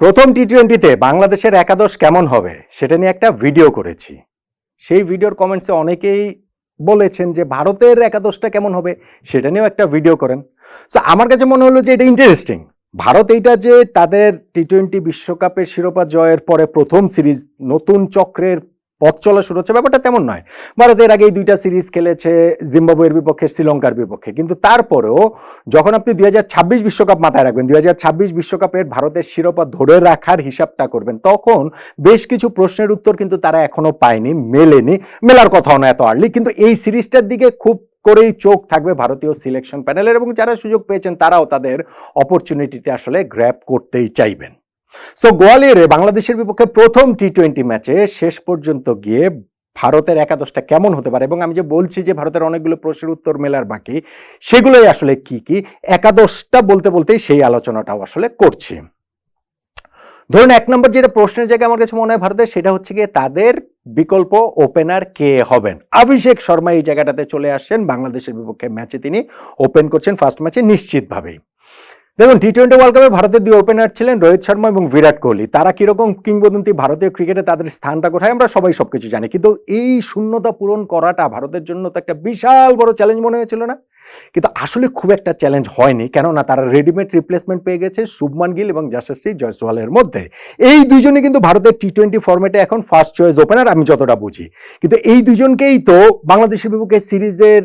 প্রথম টি টোয়েন্টিতে বাংলাদেশের একাদশ কেমন হবে সেটা নিয়ে একটা ভিডিও করেছি। সেই ভিডিওর কমেন্টসে অনেকেই বলেছেন যে ভারতের একাদশটা কেমন হবে সেটা নিয়েও একটা ভিডিও করেন। সো আমার কাছে মনে হলো যে এটা ইন্টারেস্টিং ভারত এইটা যে তাদের টি টোয়েন্টি বিশ্বকাপের শিরোপা জয়ের পরে প্রথম সিরিজ নতুন চক্রের পথ চলা শুরু হচ্ছে। ব্যাপারটা তেমন নয়। ভারতের আগেই দুইটা সিরিজ খেলেছে জিম্বাবুয়ের বিপক্ষে, শ্রীলঙ্কার বিপক্ষে। কিন্তু তারপরেও যখন আপনি দুই বিশ্বকাপ মাথায় রাখবেন, দুই বিশ্বকাপের ভারতের শিরোপা ধরে রাখার হিসাবটা করবেন, তখন বেশ কিছু প্রশ্নের উত্তর কিন্তু তারা এখনও পায়নি, মেলেনি। মেলার কথাও না এত আর্লি কিন্তু এই সিরিজটার দিকে খুব করেই চোখ থাকবে ভারতীয় সিলেকশন প্যানেলের এবং যারা সুযোগ পেয়েছেন, তারাও তাদের অপরচুনিটিতে আসলে গ্র্যাব করতেই চাইবেন। সো গোয়ালিয়রে বাংলাদেশের বিপক্ষে প্রথম টি টোয়েন্টি ম্যাচে শেষ পর্যন্ত গিয়ে ভারতের একাদশটা কেমন হতে পারে? এবং আমি যে বলছি যে ভারতের অনেকগুলো প্রশ্নের উত্তর মেলার বাকি, সেগুলোই আসলে কি কি? একাদশটা বলতে বলতেই সেই আলোচনাটাও আসলে করছি। ধরুন, এক নম্বর যেটা প্রশ্নের জায়গায় আমার কাছে মনে হয় ভারতের, সেটা হচ্ছে গিয়ে তাদের বিকল্প ওপেনার কে হবেন? অভিষেক শর্মা এই জায়গাটাতে চলে আসছেন। বাংলাদেশের বিপক্ষে ম্যাচে তিনি ওপেন করছেন ফার্স্ট ম্যাচে নিশ্চিতভাবেই। দেখুন টি টোয়েন্টি ওয়ার্ল্ড কাপে ভারতের দুই ওপেনার ছিলেন রোহিত শর্মা এবং বিরাট কোহলি। তারা কীরকম কিংবদন্তি ভারতীয় ক্রিকেটে তাদের স্থানটা কোথায় আমরা সবাই সবকিছু জানি। কিন্তু এই শূন্যতা পূরণ করাটা ভারতের জন্য তো একটা বিশাল বড় চ্যালেঞ্জ মনে হয়েছিল না? কিন্তু আসলে খুব একটা চ্যালেঞ্জ হয়নি, কেননা তারা রেডিমেড রিপ্লেসমেন্ট পেয়ে গেছে শুভমান গিল এবং যশস্বী জয়সওয়ালের মধ্যে। এই দুজনই কিন্তু ভারতের টি টোয়েন্টি ফর্মেটে এখন ফার্স্ট চয়েস ওপেনার আমি যতটা বুঝি। কিন্তু এই দুজনকেই তো বাংলাদেশের বিপক্ষে সিরিজের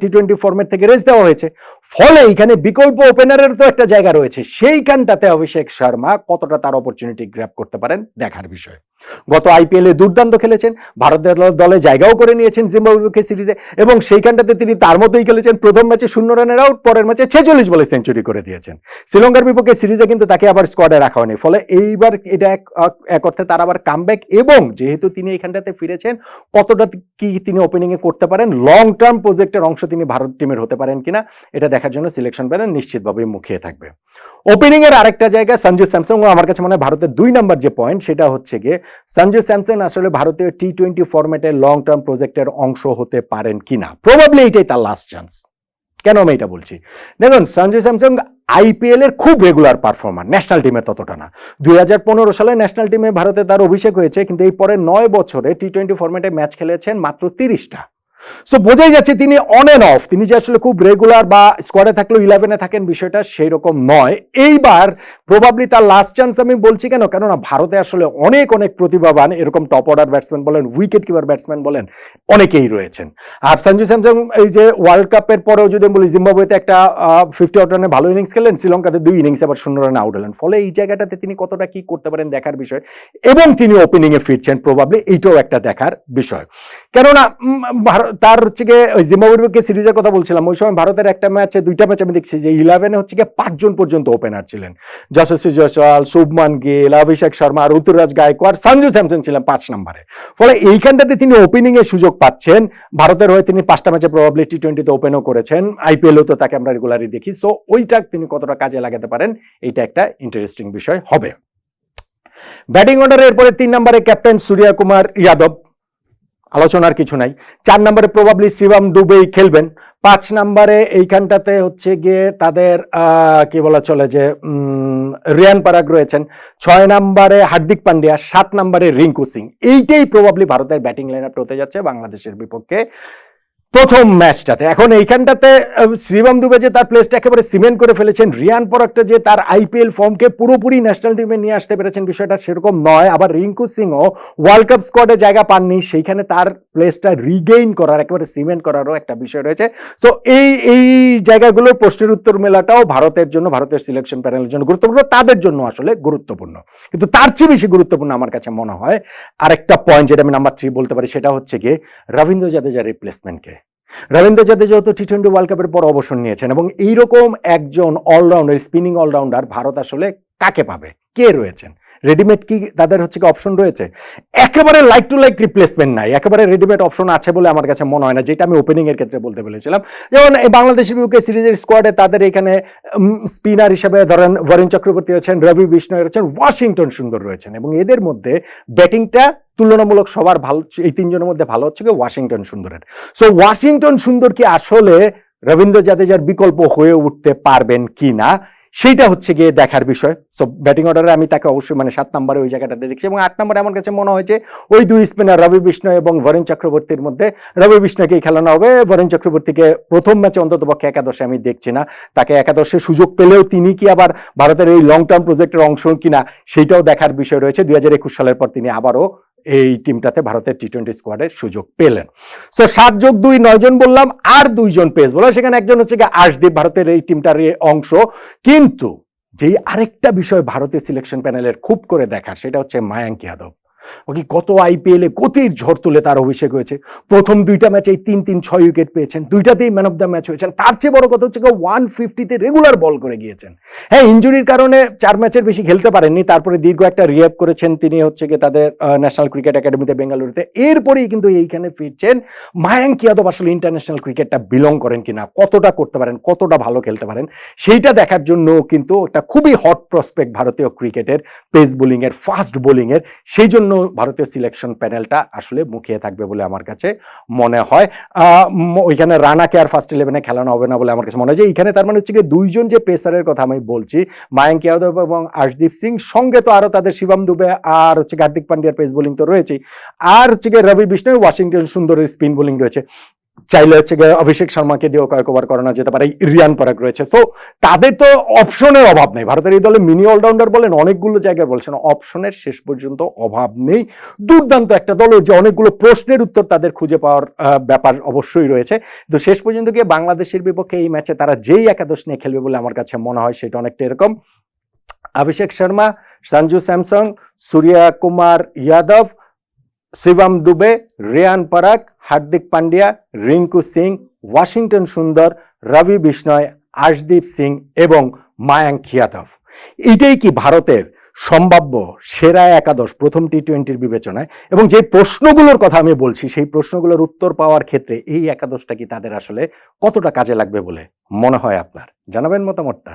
টি টোয়েন্টি ফর্মেট থেকে রেস দেওয়া হয়েছে। ফলে এখানে বিকল্প ওপেনারের তো একটা জায়গা রয়েছে সেইখানটাতে অভিষেক শর্মা কতটা তার অপরচুনিটি গ্র্যাপ করতে পারেন দেখার বিষয়। গত আইপিএল দুর্দান্ত খেলেছেন ভারত দল- জায়গাও করে নিয়েছেন জিম্বাবুকে সিরিজে, এবং সেইখানটাতে তিনি তার মতোই খেলেছেন, প্রথম ম্যাচে শূন্য রানের আউট পরের ম্যাচে ছেচল্লিশ বলে সেঞ্চুরি করে দিয়েছেন। শ্রীলঙ্কার বিপক্ষে সিরিজে কিন্তু তাকে আবার স্কোয়াডে রাখা হয়নি, ফলে এইবার এটা এক অর্থে তার আবার কামব্যাক এবং যেহেতু তিনি এখানটাতে ফিরেছেন, কতটা কি তিনি ওপেনিং এ করতে পারেন লং টার্ম প্রজেক্টের অংশ তিনি ভারত টিমের হতে পারেন কিনা, এটা দেখার জন্য সিলেকশন প্যানেল নিশ্চিতভাবে মুখিয়ে থাকবে। ওপেনিং এর আরেকটা জায়গা, সঞ্জু স্যামসং আমার কাছে মনে হয় ভারতের দুই নাম্বার যে পয়েন্ট সেটা হচ্ছে গিয়ে সঞ্জু স্যামসন আসলে ভারতীয় টি টোয়েন্টি ফরম্যাটের লং টার্ম প্রজেক্টের অংশ হতে পারেন কিনা? প্রবাবলি এটাই তার লাস্ট চান্স কেন আমি এটা বলছি? দেখুন সঞ্জু স্যামসন আইপিএল এর খুব রেগুলার পারফর্মার ন্যাশনাল টিমে ততটা না। দুই হাজার পনেরো সালে ন্যাশনাল টিমে ভারতে তার অভিষেক হয়েছে, কিন্তু এই পরে নয় বছরে টি টোয়েন্টি ফরম্যাটে ম্যাচ খেলেছেন মাত্র তিরিশটা। সো বোঝাই যাচ্ছে তিনি অন এন্ড অফ তিনি যে আসলে খুব রেগুলার বা স্কোয়াডে থাকলেও ইলেভেনে থাকেন বিষয়টা সেই রকম নয়। এইবার প্রবাবলি তার লাস্ট চান্স আমি বলছি কেন? কেননা ভারতে আসলে অনেক অনেক প্রতিভাবান, এরকম টপ অর্ডার ব্যাটসম্যান বলেন উইকেট কিপার ব্যাটসম্যান বলেন, অনেকেই রয়েছেন। আর সঞ্জু স্যামসং এই যে ওয়ার্ল্ড কাপের পরেও যদি বলি, জিম্বাবুয়েতে একটা ফিফটি আউট রানে ভালো ইনিংস খেলেন, শ্রীলঙ্কাতে দুই ইনিংস আবার শূন্য রানে আউট হলেন। ফলে এই জায়গাটাতে তিনি কতটা কি করতে পারেন দেখার বিষয়। এবং তিনি ওপেনিংয়ে ফিরছেন প্রবাবলি এইটাও একটা দেখার বিষয়। কেননা ভারত তার হচ্ছে গিয়ে ওই জিম্বাবুয়ের বিপক্ষে সিরিজের কথা বলছিলাম, ওই সময় ভারতের একটা ম্যাচে, দুইটা ম্যাচ আমি দেখছি যে ইলেভেনে হচ্ছে গিয়ে পাঁচজন পর্যন্ত ওপেনার ছিলেন। যশস্বী জয়সওয়াল, শুভমান গিল, অভিষেক শর্মা ঋতুরাজ গায়কোয়াড়, সঞ্জু স্যামসন ছিলেন পাঁচ নম্বরে। ফলে এইখানটাতে তিনি ওপেনিং এর সুযোগ পাচ্ছেন। ভারতের হয়ে তিনি পাঁচটা ম্যাচে প্রবাবলি টি টোয়েন্টিতে ওপেনও করেছেন। আইপিএলও তো তাকে আমরা রেগুলারই দেখি। সো ওইটা তিনি কতটা কাজে লাগাতে পারেন, এইটা একটা ইন্টারেস্টিং বিষয় হবে। ব্যাটিং অর্ডারে এরপরে তিন নম্বরে ক্যাপ্টেন সূর্যা কুমার যাদব। আলোচনার কিছু নাই। চার নম্বরে প্রবাবলি শিবাম ডুবেই খেলবেন। পাঁচ নম্বরে এইখানটাতে হচ্ছে গিয়ে তাদের কি বলা চলে যে রিয়ান পারাগ রয়েছেন। ছয় নম্বরে হার্দিক পান্ডিয়া, সাত নম্বরে রিঙ্কু সিং। এইটাই প্রবাবলি ভারতের ব্যাটিং লাইন আপ হতে যাচ্ছে বাংলাদেশের বিপক্ষে। প্রথম ম্যাচটাতে। এখন এইখানটাতে শিবম দুবে যে তার প্লেসটা একেবারে সিমেন্ট করে ফেলেছেন, রিয়ান পরাগটা যে তার আইপিএল ফর্মকে পুরোপুরি ন্যাশনাল টিমে নিয়ে আসতে পেরেছেন বিষয়টা সেরকম নয়। আবার রিঙ্কু সিংও ওয়ার্ল্ড কাপ স্কোয়াডে জায়গা পাননি, সেইখানে তার প্লেসটা রিগেইন করার, একেবারে সিমেন্ট করারও একটা বিষয় রয়েছে। সো এই এই জায়গাগুলোর প্রশ্নের উত্তর মেলাটাও ভারতের জন্য, ভারতের সিলেকশন প্যানেলের জন্য গুরুত্বপূর্ণ, তাদের জন্য আসলে গুরুত্বপূর্ণ। কিন্তু তার চেয়ে বেশি গুরুত্বপূর্ণ আমার কাছে মনে হয়, আরেকটা পয়েন্ট যেটা আমি নাম্বার থ্রি বলতে পারি, সেটা হচ্ছে গিয়ে রবীন্দ্র জাদেজার রিপ্লেসমেন্টকে রবীন্দ্র জাদেজা তো টি টোয়েন্টি ওয়ার্ল্ড কাপের পর অবসর নিয়েছেন এবং এইরকম একজন অলরাউন্ডার স্পিনিং অলরাউন্ডার ভারত আসলে কাকে পাবে? কে রয়েছেন? রেডিমেড কি তাদের হচ্ছে কি অপশন রয়েছে? একেবারে লাইক টু লাইক রিপ্লেসমেন্ট নাই। একেবারে রেডিমেড অপশন আছে বলে আমার কাছে মনে হয় না, যেটা আমি ওপেনিং এর ক্ষেত্রে বলতে বলেছিলাম যেমন বাংলাদেশের বিপক্ষে সিরিজের স্কোয়াডে তাদের এখানে স্পিনার হিসেবে ধরেন বরুণ চক্রবর্তী রয়েছেন রবি বিষ্ণয় রয়েছেন ওয়াশিংটন সুন্দর রয়েছেন এবং এদের মধ্যে ব্যাটিংটা তুলনামূলক সবার ভালো, এই তিনজনের মধ্যে ভালো হচ্ছে কি ওয়াশিংটন সুন্দরের। সো ওয়াশিংটন সুন্দর কি আসলে রবীন্দ্র জাদেজার বিকল্প হয়ে উঠতে পারবেন কি না সেইটা হচ্ছে গিয়ে দেখার বিষয়। সো ব্যাটিং অর্ডারে আমি তাকে অবশ্যই মানে সাত নম্বরে ওই জায়গাটাতে দেখছি এবং আট নম্বরে আমার কাছে মনে হয়েছে ওই দুই স্পিনার রবি বিষ্ণু এবং বরেন চক্রবর্তীর মধ্যে রবি বিষ্ণুকেই খেলানো হবে। বরেন চক্রবর্তীকে প্রথম ম্যাচে অন্তত পক্ষে একাদশে আমি দেখছি না। তাকে একাদশে সুযোগ পেলেও তিনি কি আবার ভারতের এই লং টার্ম প্রজেক্টের অংশ কিনা, সেইটাও দেখার বিষয় রয়েছে। দুই হাজার একুশ সালের পর তিনি আবারও এই টিমটাতে ভারতের টি টোয়েন্টি স্কোয়াডের সুযোগ পেলেন। সো সাত যোগ দুই নয়জন বললাম, আর দুইজন পেস বলার সেখানে একজন হচ্ছে গিয়ে আশদীপ ভারতের এই টিমটার অংশ। কিন্তু যেই আরেকটা বিষয় ভারতের সিলেকশন প্যানেলের খুব করে দেখার, সেটা হচ্ছে মায়াঙ্ক যাদব ওকে কত আইপিএল এ গতির ঝড় তুলে তার অভিষেক হয়েছে? প্রথম দুইটা ম্যাচে তিন তিন, ছয় উইকেট পেয়েছেন। দুইটাতেই ম্যান অফ দ্য ম্যাচ হয়েছেন। তার চেয়ে বড় কথা হচ্ছে ওয়ান ফিফটিতে রেগুলার বল করে গিয়েছেন। হ্যাঁ ইঞ্জুরির কারণে চার ম্যাচের বেশি খেলতে পারেননি। তারপরে দীর্ঘ একটা রিহ্যাব করেছেন তিনি হচ্ছে গিয়ে তাদের ন্যাশনাল ক্রিকেট একাডেমিতে বেঙ্গালুরুতে এরপরেই কিন্তু এইখানে ফিরছেন মায়াঙ্ক যাদব। আসলে ইন্টারন্যাশনাল ক্রিকেটটা বিলং করেন কিনা, কতটা করতে পারেন, কতটা ভালো খেলতে পারেন, সেইটা দেখার জন্য কিন্তু একটা খুবই হট প্রসপেক্ট ভারতীয় ক্রিকেটের পেস বোলিং এর ফাস্ট বোলিং এর সেই জন্য ভারতীয় সিলেকশন প্যানেলটা আসলে মুখিয়ে থাকবে বলে আমার কাছে মনে হয়। ওইখানে রানাকে আর ফার্স্ট ইলেভেনে খেলানো হবে না বলে আমার কাছে মনে হয়। যে এইখানে তার মানে হচ্ছে কি দুইজন যে পেসারের কথা আমি বলছি, মায়াঙ্ক যাদব এবং আশদীপ সিং, সঙ্গে তো আরও তাদের শিবম দুবে আর হচ্ছে হার্দিক পান্ডিয়ার পেস বোলিং তো রয়েছেই। আর হচ্ছে রবি বিষ্ণু ওয়াশিংটন সুন্দরের স্পিন বোলিং রয়েছে। চাইলে হচ্ছে অভিষেক শর্মাকে দিয়েও কয়েক ওভার করানো যেতে পারে রিয়ান পরাগ রয়েছে। সো তাদের তো অপশনের অভাব নেই। ভারতের এই দলে মিনি অলরাউন্ডার বলেন অনেকগুলো জায়গায় বলছেন, অপশনের শেষ পর্যন্ত অভাব নেই। দুর্দান্ত একটা দল যে অনেকগুলো প্রশ্নের উত্তর তাদের খুঁজে পাওয়ার ব্যাপার অবশ্যই রয়েছে। তো শেষ পর্যন্ত গিয়ে বাংলাদেশের বিপক্ষে এই ম্যাচে তারা যেই একাদশ নিয়ে খেলবে বলে আমার কাছে মনে হয় সেটা অনেকটা এরকম। অভিষেক শর্মা, সঞ্জু স্যামসং সূর্যা কুমার যাদব শিবম দুবে, রিয়ান পরাগ, হার্দিক পান্ডিয়া রিঙ্কু সিং, ওয়াশিংটন সুন্দর, রবি বিষ্ণয়, আশদীপ সিং এবং মায়াঙ্ক যাদব এটাই কি ভারতের সম্ভাব্য সেরা একাদশ প্রথম টি টোয়েন্টির বিবেচনায়? এবং যে প্রশ্নগুলোর কথা আমি বলছি, সেই প্রশ্নগুলোর উত্তর পাওয়ার ক্ষেত্রে এই একাদশটা কি তাদের আসলে কতটা কাজে লাগবে বলে মনে হয় আপনার? জানাবেন মতামতটা।